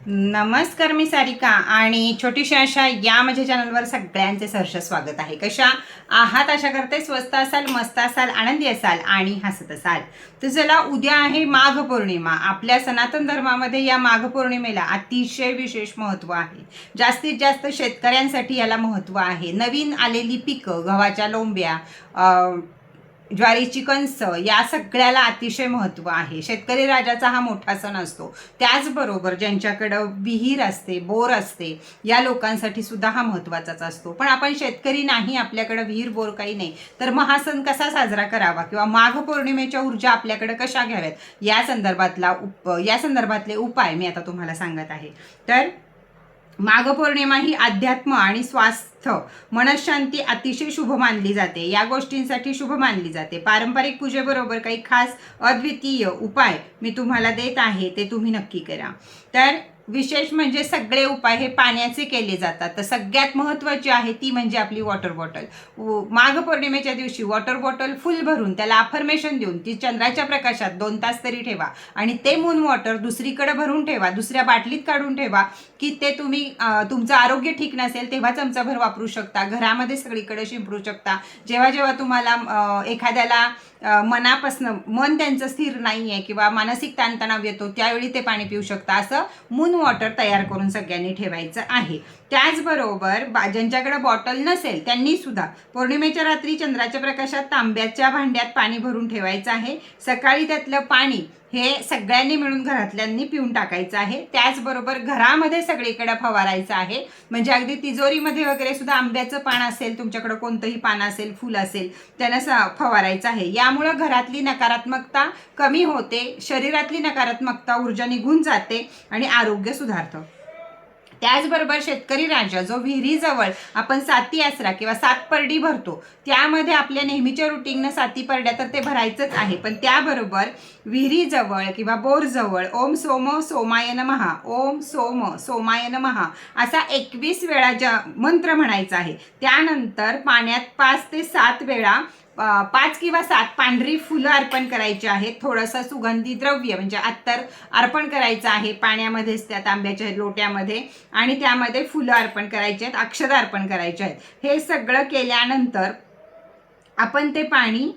नमस्कार मी सारिका आणि छोटीशी अशा या माझ्या चॅनलवर सगळ्यांचे सहर्ष स्वागत आहे. कशा आहात? अशा करते स्वस्त असाल मस्त असाल आनंदी असाल आणि हसत असाल. तर चला उद्या आहे माघ पौर्णिमा. आपल्या सनातन धर्मामध्ये या माघ पौर्णिमेला अतिशय विशेष महत्त्व आहे. जास्तीत जास्त शेतकऱ्यांसाठी याला महत्त्व आहे. नवीन आलेली पिकं गव्हाच्या लोंब्या ज्वारीची कणस या सगळ्याला अतिशय महत्त्व आहे. शेतकरी राजाचा हा मोठा सण असतो. त्याचबरोबर ज्यांच्याकडं विहीर असते बोर असते या लोकांसाठी सुद्धा हा महत्त्वाचाच असतो. पण आपण शेतकरी नाही आपल्याकडं विहीर बोर काही नाही. तर मग हा सण कसा साजरा करावा किंवा माघ पौर्णिमेच्या ऊर्जा आपल्याकडे कशा घ्याव्यात? या संदर्भातला उप या संदर्भातले उपाय मी आता तुम्हाला सांगत आहे. तर माघ पौर्णिमा ही अध्यात्म आणि स्वास्थ्य मनशांती अतिशय शुभ मानली जाते. या गोष्टींसाठी शुभ मानली जाते. पारंपरिक पूजेबरोबर काही खास अद्वितीय उपाय मी तुम्हाला देत आहे ते तुम्ही नक्की करा. तर विशेष म्हणजे सगळे उपाय हे पाण्याचे केले जातात. तर सगळ्यात महत्त्वाची आहे ती म्हणजे आपली वॉटर बॉटल माघ पौर्णिमेच्या दिवशी वॉटर बॉटल फुल भरून त्याला अफर्मेशन देऊन ती चंद्राच्या प्रकाशात दोन तास तरी ठेवा. आणि ते मून वॉटर दुसरीकडे भरून ठेवा दुसऱ्या बाटलीत काढून ठेवा की ते तुम्ही तुमचं आरोग्य ठीक नसेल तेव्हा चमचाभर वापरू शकता. घरामध्ये सगळीकडे शिंपडू शकता. जेव्हा जेव्हा तुम्हाला एखाद्याला मनापासनं मन त्यांचं स्थिर नाही आहे किंवा मानसिक ताणतणाव येतो त्यावेळी ते पाणी पिऊ शकता. असं मून वॉटर तयार करून सगळ्यांनी ठेवायचं आहे. त्याचबरोबर बा ज्यांच्याकडे बॉटल नसेल त्यांनी सुद्धा पौर्णिमेच्या रात्री चंद्राच्या प्रकाशात तांब्याच्या भांड्यात पाणी भरून ठेवायचं आहे. सकाळी त्यातलं पाणी हे सगळ्यांनी मिळून घरातल्यांनी पिऊन टाकायचं आहे. त्याचबरोबर घरामध्ये सगळीकडे फवारायचं आहे. म्हणजे अगदी तिजोरीमध्ये वगैरे सुद्धा आंब्याचं पान असेल तुमच्याकडं कोणतंही पान असेल फुल असेल त्यांना स- फवारायचं आहे. यामुळं घरातली नकारात्मकता कमी होते शरीरातली नकारात्मकता ऊर्जा निघून जाते आणि आरोग्य सुधारतं. त्याचबरोबर शेतकरी राजा जो विहिरीजवळ आपण साती आसरा किंवा सात परडी भरतो त्यामध्ये आपल्या नेहमीच्या रुटीननं साती परड्या तर ते भरायचंच आहे. पण त्याबरोबर विहिरीजवळ किंवा बोरजवळ ओम सोम सोमाय महा ओम सोम सोमाय महा असा एकवीस वेळा ज्या मंत्र म्हणायचा आहे. त्यानंतर पाण्यात पाच ते सात वेळा पाच किंवा सात पांढरी फुलं अर्पण करायची आहेत. थोडंसं सुगंधी द्रव्य म्हणजे अत्तर अर्पण करायचं आहे पाण्यामध्येच त्या तांब्याच्या लोट्यामध्ये. आणि त्यामध्ये फुलं अर्पण करायची आहेत अक्षर अर्पण करायचे आहेत. हे सगळं केल्यानंतर आपण ते पाणी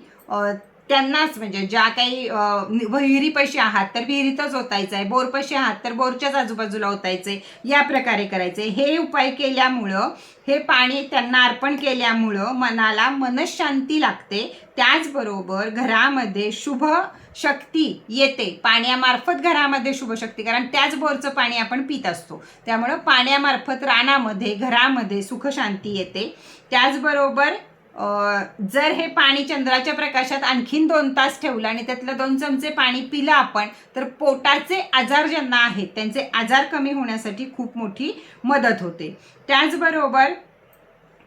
त्यांनाच म्हणजे ज्या काही विहिरीपाशी आहात तर विहिरीतच ओतायचं आहे बोरपाशी आहात तर बोरच्याच आजूबाजूला ओतायचे या प्रकारे करायचे हे उपाय केल्यामुळं हे पाणी त्यांना अर्पण केल्यामुळं मनाला मनशांती लागते. त्याचबरोबर घरामध्ये शुभ शक्ती येते. पाण्यामार्फत घरामध्ये शुभशक्ती कारण त्याच बोरचं पाणी आपण पित असतो. त्यामुळं पाण्यामार्फत रानामध्ये घरामध्ये सुखशांती येते. त्याचबरोबर जर हे पाणी चंद्राच्या प्रकाशात आणखीन दोन तास ठेवलं आणि त्यातलं दोन चमचे पाणी पिलं आपण तर पोटाचे आजार ज्यांना आहेत त्यांचे आजार कमी होण्यासाठी खूप मोठी मदत होते. त्याचबरोबर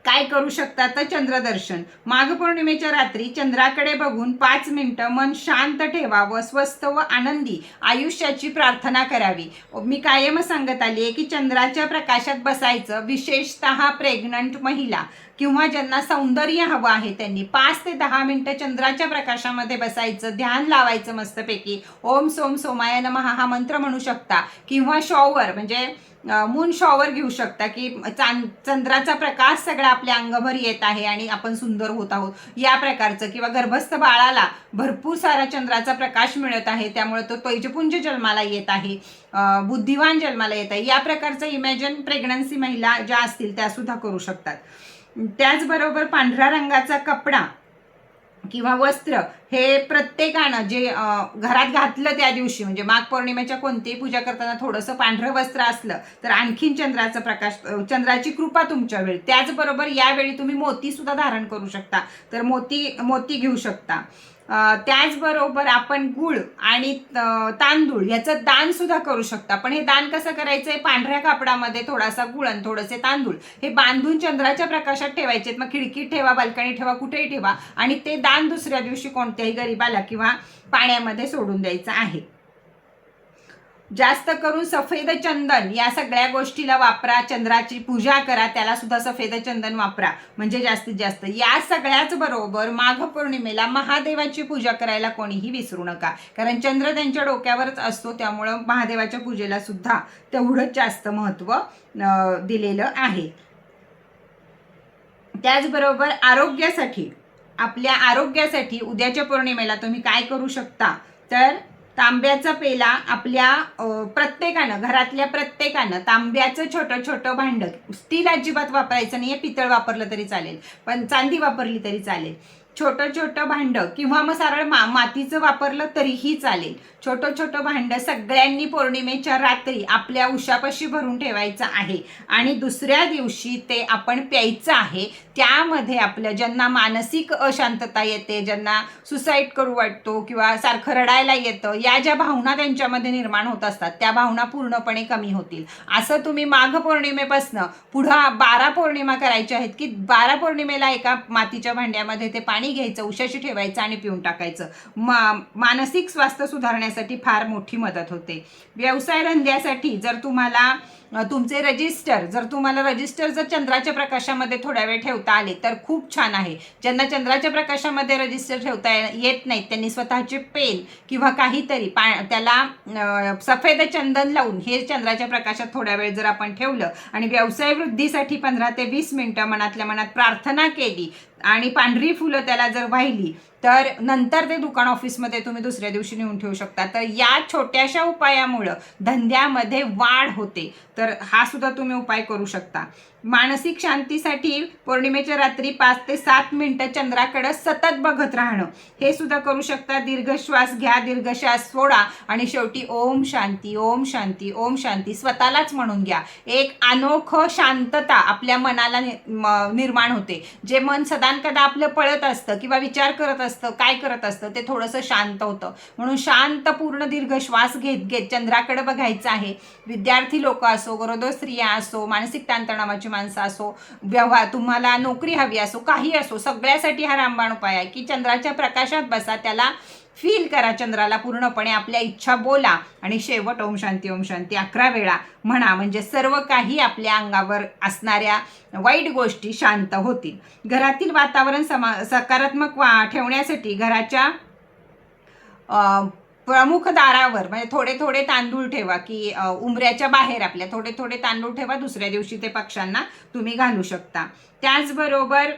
काय करू शकता तर चंद्रदर्शन. माघ पौर्णिमेच्या रात्री चंद्राकडे बघून पाच मिनटं मन शांत ठेवावं स्वस्थ व आनंदी आयुष्याची प्रार्थना करावी. मी कायम सांगत आली आहे की चंद्राच्या प्रकाशात बसायचं विशेषतः प्रेग्नंट महिला. किंवा ज्यांना सौंदर्य हवं आहे त्यांनी पाच ते दहा मिनटं चंद्राच्या प्रकाशामध्ये बसायचं ध्यान लावायचं मस्तपैकी. ओम सोम सोमाय नमः हा मंत्र म्हणू शकता. किंवा शॉवर म्हणजे मून शॉवर घेऊ शकता की चांद चंद्राचा प्रकाश सगळा आपल्या अंगभर येत आहे आणि आपण सुंदर होत आहोत. या प्रकारचं. किंवा गर्भस्थ बाळाला भरपूर सारा चंद्राचा प्रकाश मिळत आहे. त्यामुळे तो तैजपुंज जन्माला येत आहे. बुद्धिवान जन्माला येत आहे. या प्रकारचं इमॅजिन प्रेग्नन्सी महिला ज्या असतील त्या सुद्धा करू शकतात. त्याचबरोबर पांढऱ्या रंगाचा कपडा किंवा वस्त्र हे प्रत्येकानं जे घरात घातलं त्या दिवशी म्हणजे माघ पौर्णिमेच्या कोणतीही पूजा करताना थोडंसं पांढरं वस्त्र असलं तर आणखीन चंद्राचा प्रकाश चंद्राची कृपा तुमच्या वेळी. त्याचबरोबर यावेळी तुम्ही मोती सुद्धा धारण करू शकता तर मोती मोती घेऊ शकता. त्याचबरोबर आपण गुळ आणि तांदूळ याचं दान सुद्धा करू शकता. पण हे दान कसं करायचंय? पांढऱ्या कापडामध्ये थोडासा गुळ आणि थोडेसे तांदूळ हे बांधून चंद्राच्या प्रकाशात ठेवायचे मग खिडकीत ठेवा बाल्कनी ठेवा कुठेही ठेवा आणि ते दान दुसऱ्या दिवशी कोणत्याही गरीबाला किंवा पाण्यामध्ये सोडून द्यायचं आहे. जास्त करून सफेद चंदन या सगळ्या गोष्टीला वापरा चंद्राची पूजा करा त्याला सुद्धा सफेद चंदन वापरा. म्हणजे जास्तीत जास्त या सगळ्याच बरोबर माघ पौर्णिमेला महादेवाची पूजा करायला कोणीही विसरू नका. कारण चंद्र त्यांच्या डोक्यावरच असतो त्यामुळं महादेवाच्या पूजेला सुद्धा तेवढंच जास्त महत्त्व दिलेलं आहे. त्याचबरोबर आरोग्यासाठी आपल्या आरोग्यासाठी उद्याच्या पौर्णिमेला तुम्ही काय करू शकता? तर तांब्याचा पेला आपल्या प्रत्येकानं घरातल्या प्रत्येकानं तांब्याचं छोटं छोटं भांडं स्टील अजिबात वापरायचं नाही आहे पितळ वापरलं तरी चालेल पण चांदी वापरली तरी चालेल. छोटं छोटं भांडं किंवा मग सरळ मा मातीचं वापरलं तरीही चालेल. छोटं छोटं भांडं सगळ्यांनी पौर्णिमेच्या रात्री आपल्या उशापाशी भरून ठेवायचं आहे आणि दुसऱ्या दिवशी ते आपण प्यायचं आहे त्यामध्ये आपल्या ज्यांना मानसिक अशांतता येते ज्यांना सुसाईड करू वाटतो किंवा सारखं रडायला येतं या ज्या भावना त्यांच्यामध्ये निर्माण होत असतात त्या भावना पूर्णपणे कमी होतील. असं तुम्ही माघ पौर्णिमेपासनं पुढं बारा पौर्णिमा करायच्या आहेत की बारा पौर्णिमेला एका मातीच्या भांड्यामध्ये ते पाणी पाणी घ्यायचं उशाशी ठेवायचं आणि पिऊन टाकायचं. मा मानसिक स्वास्थ्य सुधारण्यासाठी फार मोठी मदत होते. व्यवसाय धंद्यासाठी जर तुम्हाला तुमचे रजिस्टर जर तुम्हाला रजिस्टर जर चंद्राच्या प्रकाशामध्ये थोड्या वेळ ठेवता आले तर खूप छान आहे. ज्यांना चंद्राच्या प्रकाशामध्ये रजिस्टर ठेवता येत नाहीत त्यांनी स्वतःचे पेन किंवा काहीतरी पा त्याला सफेद चंदन लावून हे चंद्राच्या प्रकाशात थोड्या वेळ जर आपण ठेवलं आणि व्यवसाय वृद्धीसाठी पंधरा ते वीस मिनटं मनातल्या मनात प्रार्थना केली आणि पांढरी फुलं त्याला जर वाहिली तर नंतर ते दुकान ऑफिसमध्ये तुम्ही दुसऱ्या दिवशी नेऊन ठेवू शकता. तर या छोट्याशा उपायामुळं धंद्यामध्ये वाढ होते. तर हा सुद्धा तुम्ही उपाय करू शकता. मानसिक शांतीसाठी पौर्णिमेच्या रात्री पाच ते सात मिनिटं चंद्राकडं सतत बघत राहणं. हे सुद्धा करू शकता. दीर्घ श्वास घ्या दीर्घ श्वास सोडा आणि शेवटी ओम शांती ओम शांती ओम शांती स्वतःलाच म्हणून घ्या. एक अनोखं शांतता आपल्या मनाला निर्माण होते. जे मन सदानकदा आपलं पळत असतं किंवा विचार करत असतं काय करत असतं ते थोडंसं शांत होतं. म्हणून शांत पूर्ण दीर्घ श्वास घेत घेत चंद्राकडे बघायचं आहे. विद्यार्थी लोक असो गरोदर स्त्रिया असो मानसिक ताणतणावाचे माणसं असो व्यवहार तुम्हाला नोकरी हवी असो काही असो सगळ्यासाठी हा रामबाण उपाय आहे की चंद्राच्या प्रकाशात बसा त्याला फील करा चंद्राला पूर्णपणे आपल्या इच्छा बोला आणि शेवट ओम शांती ओम शांती अकरा वेळा म्हणा. म्हणजे सर्व काही आपल्या अंगावर असणाऱ्या वाईट गोष्टी शांत होतील. घरातील वातावरण समा सकारात्मक वा ठेवण्यासाठी घराच्या प्रमुख दारावर म्हणजे थोडे थोडे तांदूळ ठेवा की उंबऱ्याच्या बाहेर आपल्या थोडे थोडे तांदूळ ठेवा दुसऱ्या दिवशी ते पक्ष्यांना तुम्ही घालू शकता. त्याचबरोबर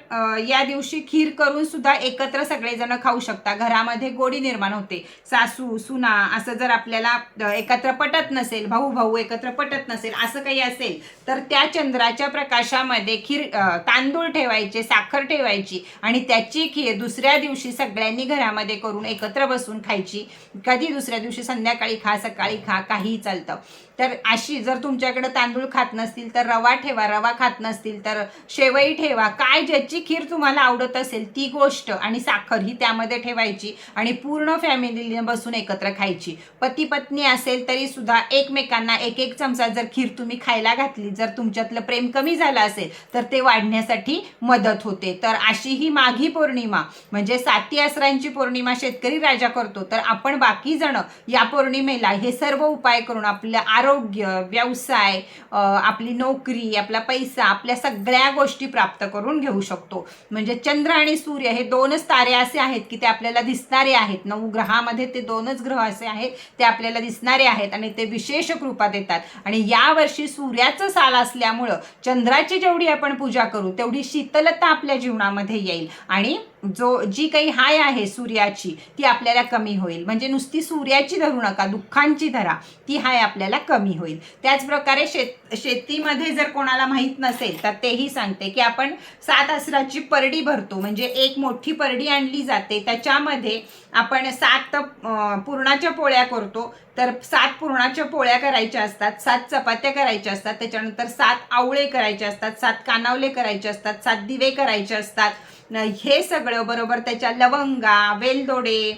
या दिवशी खीर करून सुद्धा एकत्र सगळेजण खाऊ शकता. घरामध्ये गोडी निर्माण होते. सासू सुना असं जर आपल्याला एकत्र पटत नसेल भाऊ भाऊ एकत्र पटत नसेल असं काही असेल तर त्या चंद्राच्या प्रकाशामध्ये खीर तांदूळ ठेवायचे साखर ठेवायची आणि त्याची खीर दुसऱ्या दिवशी सगळ्यांनी घरामध्ये करून एकत्र बसून खायची. कधी दुसऱ्या दिवशी संध्याकाळी खा सकाळी खा काहीही चालतं. तर अशी जर तुमच्याकडे तांदूळ खात नसतील तर रवा ठेवा रवा खात नसतील तर शेवई ठेवा. काय ज्याची खीर तुम्हाला आवडत असेल ती गोष्ट आणि साखर ही त्यामध्ये ठेवायची आणि पूर्ण फॅमिलीने बसून एकत्र खायची. पती पत्नी असेल तरी सुद्धा एकमेकांना एक एक चमचा जर खीर तुम्ही खायला घातली जर तुमच्यातलं प्रेम कमी झालं असेल तर ते वाढण्यासाठी मदत होते. तर अशी ही माघी पौर्णिमा म्हणजे साती आसरांची पौर्णिमा शेतकरी राजा करतो. तर आपण बाकी जण या पौर्णिमेला हे सर्व उपाय करून आपल्या आरोग्य व्यवसाय आपली नोकरी आपला पैसा आपल्या सगळ्या गोष्टी प्राप्त करून घेऊ शकतो. म्हणजे चंद्र आणि सूर्य हे दोनच तारे असे आहेत की ते आपल्याला दिसणारे आहेत. नऊ ग्रहामध्ये ते दोनच ग्रह असे आहेत ते आपल्याला दिसणारे आहेत आणि ते विशेष कृपा देतात. आणि यावर्षी सूर्याचं साल असल्यामुळं चंद्राची जेवढी आपण पूजा करू तेवढी शीतलता आपल्या जीवनामध्ये येईल. आणि जो जी काही हाय आहे सूर्याची ती आपल्याला कमी होईल. म्हणजे नुसती सूर्याची धरू नका दुःखांची धरा ती हाय आपल्याला कमी होईल. त्याचप्रकारे शेत शेतीमध्ये जर कोणाला माहीत नसेल तर तेही सांगते की आपण सात असराची परडी भरतो. म्हणजे एक मोठी परडी आणली जाते. त्याच्यामध्ये आपण सात पूर्णाच्या पुरणाच्या पोळ्या करतो. तर सात पुरणाच्या पोळ्या करायच्या असतात सात चपात्या करायच्या असतात त्याच्यानंतर सात आवळे करायचे असतात सात कानावले करायचे असतात सात दिवे करायचे असतात. हे सगळं बरोबर त्याच्या लवंगा वेलदोडे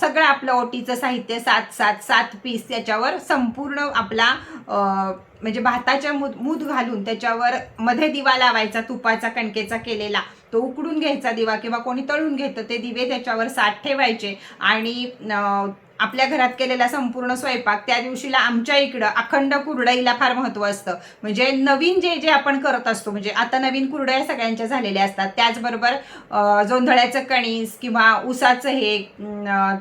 सगळं आपलं ओटीचं साहित्य सात सात सात पीस त्याच्यावर संपूर्ण आपला म्हणजे भाताच्या मूद मूद घालून त्याच्यावर मध्ये दिवा लावायचा तुपाचा कणकेचा केलेला. तो उकडून घ्यायचा दिवा किंवा कोणी तळून घेतं ते दिवे त्याच्यावर सात ठेवायचे आणि आपल्या घरात केलेला संपूर्ण स्वयंपाक त्या दिवशीला आमच्या इकडं अखंड कुरडईला फार महत्त्व असतं. म्हणजे नवीन जे जे आपण करत असतो म्हणजे आता नवीन कुरडया सगळ्यांच्या झालेल्या असतात. त्याचबरोबर जोंधळ्याचं कणीस किंवा उसाचं हे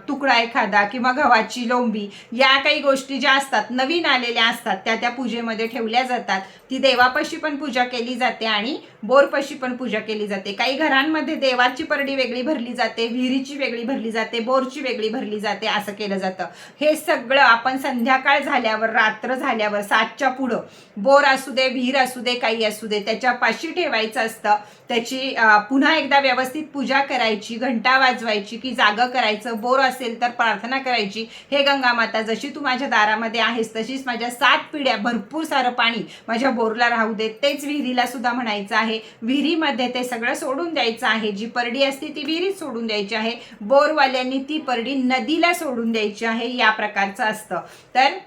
तुकडा एखादा किंवा गव्हाची लोंबी या काही गोष्टी ज्या असतात नवीन आलेल्या असतात त्या त्या पूजेमध्ये ठेवल्या जातात. ती देवापाशी पण पूजा केली जाते आणि बोरपाशी पण पूजा केली जाते. काही घरांमध्ये देवाची परडी वेगळी भरली जाते विहिरीची वेगळी भरली जाते बोरची वेगळी भरली जाते असं केलं जातं. हे सगळं आपण संध्याकाळ झाल्यावर रात्र झाल्यावर सातच्या पुढं बोर असू दे विहीर असू दे काही असू दे त्याच्या पाशी ठेवायचं असतं. त्याची पुन्हा एकदा व्यवस्थित पूजा करायची घंटा वाजवायची की जागं करायचं बोर असेल तर प्रार्थना करायची. हे गंगा माता जशी तू माझ्या दारामध्ये आहेस तशीच माझ्या सात पिढ्या भरपूर सारं पाणी माझ्या बोरला राहू दे तेच विहिरीला सुद्धा म्हणायचं आहे. विहिरीमध्ये ते सगळं सोडून द्यायचं आहे. जी परडी असते ती विहिरीत सोडून द्यायची आहे. बोरवाल्यांनी ती परडी नदीला सोडून द्यायची आहे. या प्रकारचं असतं. तर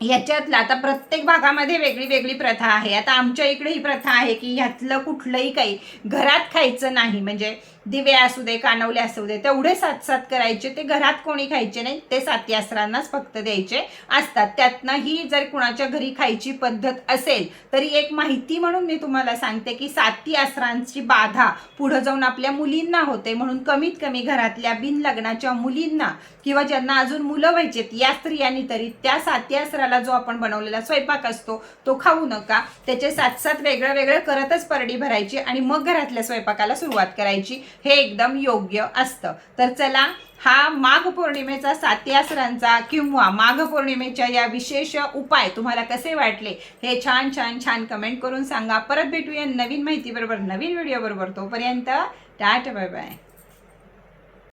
ह्याच्यातलं आता प्रत्येक भागामध्ये वेगळी वेगळी प्रथा आहे. आता आमच्या इकडे ही प्रथा आहे की ह्यातलं कुठलंही काही घरात खायचं नाही. म्हणजे दिवे असू दे कानवले असू दे तेवढे सात सात करायचे. ते घरात कोणी खायचे नाही ते सातीआसरांनाच फक्त द्यायचे असतात. त्यातनंही जर कुणाच्या घरी खायची पद्धत असेल तरी एक माहिती म्हणून मी तुम्हाला सांगते की साती आसरांची बाधा पुढं जाऊन आपल्या मुलींना होते. म्हणून कमीत कमी घरातल्या बिन लग्नाच्या मुलींना किंवा ज्यांना अजून मुलं व्हायचेत या स्त्रियांनी तरी त्या साती आसराला जो आपण बनवलेला स्वयंपाक असतो तो खाऊ नका. त्याचे सात सात वेगळं वेगळं करतच परडी भरायची आणि मग घरातल्या स्वयंपाकाला सुरुवात करायची. हे एकदम योग्य असतं. तर चला हा माघ पौर्णिमेचा सात्यासरांचा किंवा माघ पौर्णिमेच्या या विशेष उपाय तुम्हाला कसे वाटले हे छान छान छान कमेंट करून सांगा. परत भेटूया नवीन माहिती बरोबर नवीन व्हिडिओ बरोबर तोपर्यंत टाट बाय बाय